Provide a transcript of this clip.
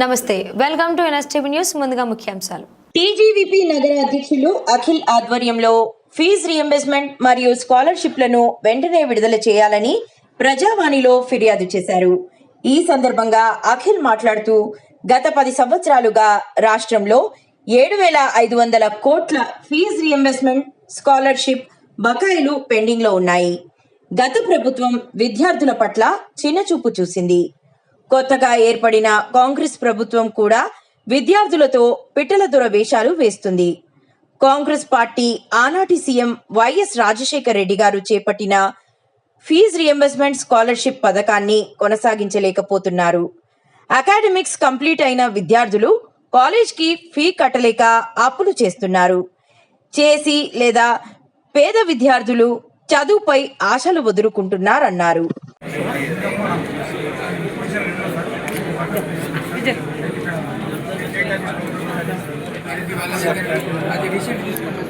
నమస్తే welcome to NSTV news. ముందుగా ముఖ్యాంశాలు. టీజీవీపీ నగర అధ్యక్షులు అఖిల్ ఆధ్వర్యంలో ఫీజు రియంబర్స్మెంట్ మరియు స్కాలర్షిప్లను వెంటనే విడుదల చేయాలని ప్రజావాణిలో ఫిర్యాదు చేశారు. ఈ సందర్భంగా అఖిల్ మాట్లాడుతూ గత పది సంవత్సరాలుగా రాష్ట్రంలో ఏడు వేల ఐదు వందల కోట్ల ఫీజు రియంబర్స్మెంట్ స్కాలర్షిప్ బకాయిలు పెండింగ్లో ఉన్నాయి. గత ప్రభుత్వం విద్యార్థుల పట్ల చిన్నచూపు చూసింది. కొత్తగా ఏర్పడిన కాంగ్రెస్ ప్రభుత్వం కూడా విద్యార్థులతో పిట్టల దురవేషాలు వేస్తుంది. కాంగ్రెస్ పార్టీ ఆనాటి సీఎం వైఎస్ రాజశేఖర్ రెడ్డి గారు చేపట్టిన ఫీజు రియంబర్స్మెంట్ స్కాలర్షిప్ పథకాన్ని కొనసాగించలేకపోతున్నారు. అకాడమిక్స్ కంప్లీట్ అయిన విద్యార్థులు కాలేజ్కి ఫీ కట్టలేక అప్పులు చేస్తున్నారు. చేసి లేదా పేద విద్యార్థులు చదువుపై ఆశలు వదులుకుంటున్నారన్నారు. ఇదే అది రిసీట్ తీసుకుంటాం